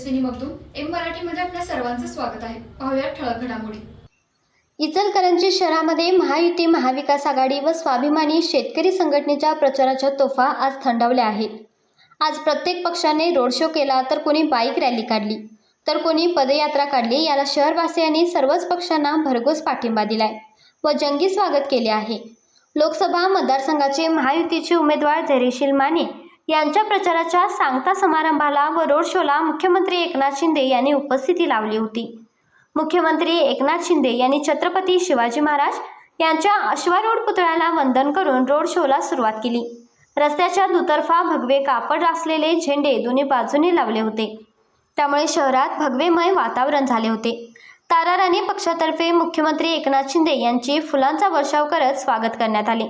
Tejaswini Magdum M मराठीमध्ये आपल्या सर्वांचं स्वागत आहे. पाहूया ठळक घडामोडी. इचलकरंजी शहरामध्ये महायुती महाविकास आघाडी व स्वाभिमानी शेतकरी संघटनेच्या प्रचाराच्या तोफा आज थंडावल्या आहेत. आज प्रत्येक पक्षाने रोड शो केला तर कोणी बाईक रॅली काढली तर कोणी पदयात्रा काढली याला शहरवासियांनी सर्वच पक्षांना भरघोस पाठिंबा दिलाय व जंगी स्वागत केले आहे. लोकसभा मतदारसंघाचे महायुतीचे उमेदवार धैर्यशील माने यांच्या प्रचाराच्या सांगता समारंभाला व रोड शोला मुख्यमंत्री एकनाथ शिंदे यांनी उपस्थिती लावली होती. मुख्यमंत्री एकनाथ शिंदे यांनी छत्रपती शिवाजी महाराज यांच्या अश्वारूढ पुतळ्याला वंदन करून रोड शोला सुरुवात केली. रस्त्याच्या दुतर्फा भगवे कापड असलेले झेंडे दोन्ही बाजूने लावले होते. त्यामुळे शहरात भगवेमय वातावरण झाले होते. ताराराणी पक्षातर्फे मुख्यमंत्री एकनाथ शिंदे यांची फुलांचा वर्षाव करत स्वागत करण्यात आले.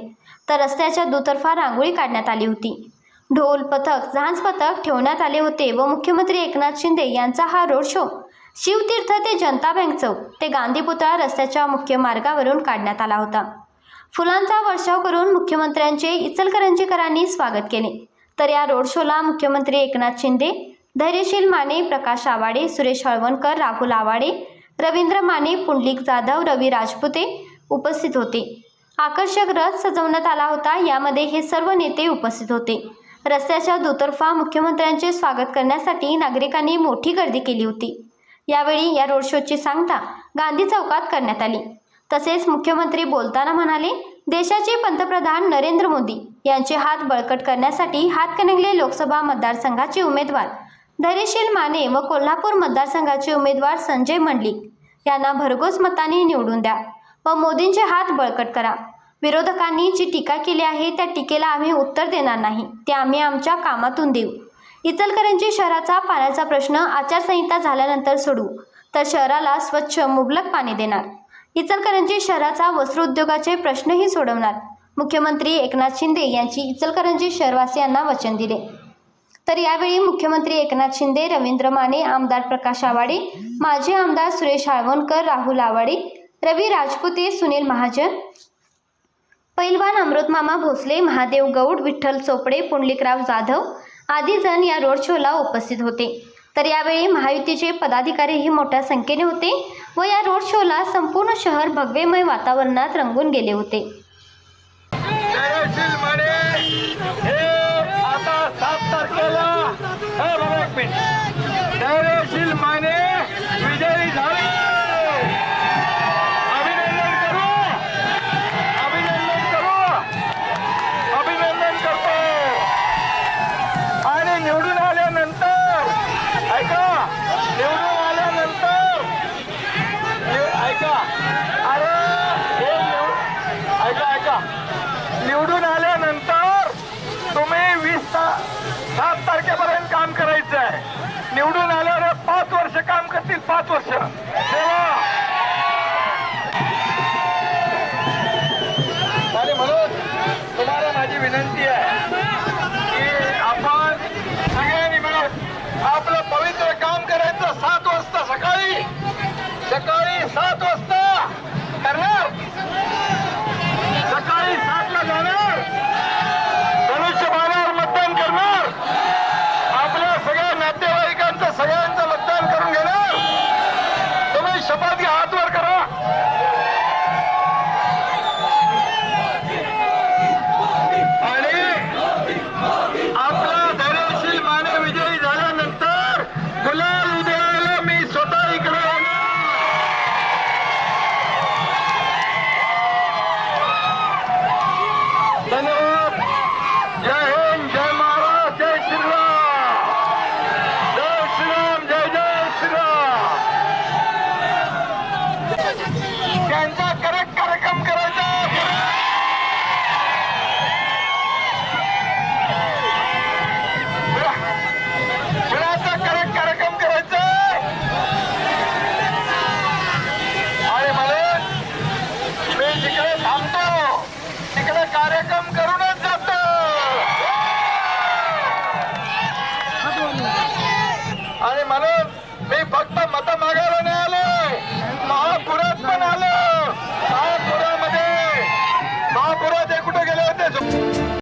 तर रस्त्याच्या दुतर्फा रांगोळी काढण्यात आली होती. ढोल पथक झांज पथक ठेवण्यात आले होते व मुख्यमंत्री एकनाथ शिंदे यांचा हा रोड शो. शिवतीर्थ ते जनता बँक चौक ते गांधी पुतळा रस्त्याच्या मुख्य मार्गावरून काढण्यात आला होता. फुलांचा वर्षाव करून मुख्यमंत्र्यांचे इचलकरंजीकरांनी स्वागत केले. तर या रोड शोला मुख्यमंत्री एकनाथ शिंदे धैर्यशील माने प्रकाश आवाडे सुरेश हळवणकर राहुल आवाडे रवींद्र माने पुंडलिक जाधव रवी राजपुते उपस्थित होते. आकर्षक रथ सजवण्यात आला होता यामध्ये हे सर्व नेते उपस्थित होते. रस्त्याच्या दुतर्फा मुख्यमंत्र्यांचे स्वागत करण्यासाठी नागरिकांनी मोठी गर्दी केली होती. यावेळी या रोड शोची सांगता गांधी चौकात करण्यात आली. तसेच मुख्यमंत्री बोलताना म्हणाले देशाचे पंतप्रधान नरेंद्र मोदी यांचे हात बळकट करण्यासाठी हातकणंगले लोकसभा मतदारसंघाचे उमेदवार. धैर्यशील माने व कोल्हापूर मतदारसंघाचे उमेदवार संजय मंडलिक यांना भरघोस मताने निवडून द्या व मोदींचे हात बळकट करा. विरोधकांनी जी टीका केली आहे त्या टीकेला आम्ही उत्तर देणार नाही. ते आम्ही आमच्या कामातून देऊ. इचलकरंजी शहराचा पाण्याचा प्रश्न आचारसंहिता झाल्यानंतर सोडू तर शहराला स्वच्छ मुबलक पाणी देणार. इचलकरंजी शहराचा वस्त्रोद्योगाचे प्रश्नही सोडवणार. मुख्यमंत्री एकनाथ शिंदे यांची इचलकरंजी शहरवासियांना वचन दिले. तर यावेळी मुख्यमंत्री एकनाथ शिंदे रवींद्र माने आमदार प्रकाश आवाडे माजी आमदार सुरेश हाळवणकर राहुल आवाडे रवी राजपुते सुनील महाजन पैलवान अमृतमामा भोसले महादेव गौड विठ्ठल चोपडे पुंडलिकराव जाधव आदी जण या रोड शोला उपस्थित होते. तर यावेळी महायुतीचे पदाधिकारीही मोठ्या संख्येने होते व या रोड शोला संपूर्ण शहर भगवेमय वातावरणात रंगून गेले होते. निवडून आल्यानंतर तुम्ही वीस ता सात तारखेपर्यंत काम करायचं आहे. निवडून आल्यावर पाच वर्ष काम करतील पाच वर्ष. तेव्हा तुम्हाला माझी विनंती आहे की आपण सगळ्यांनी मिळून आपलं पवित्र काम करायचं सात वाजता सकाळी. सकाळी सात वाजता म्हणून मी फक्त मत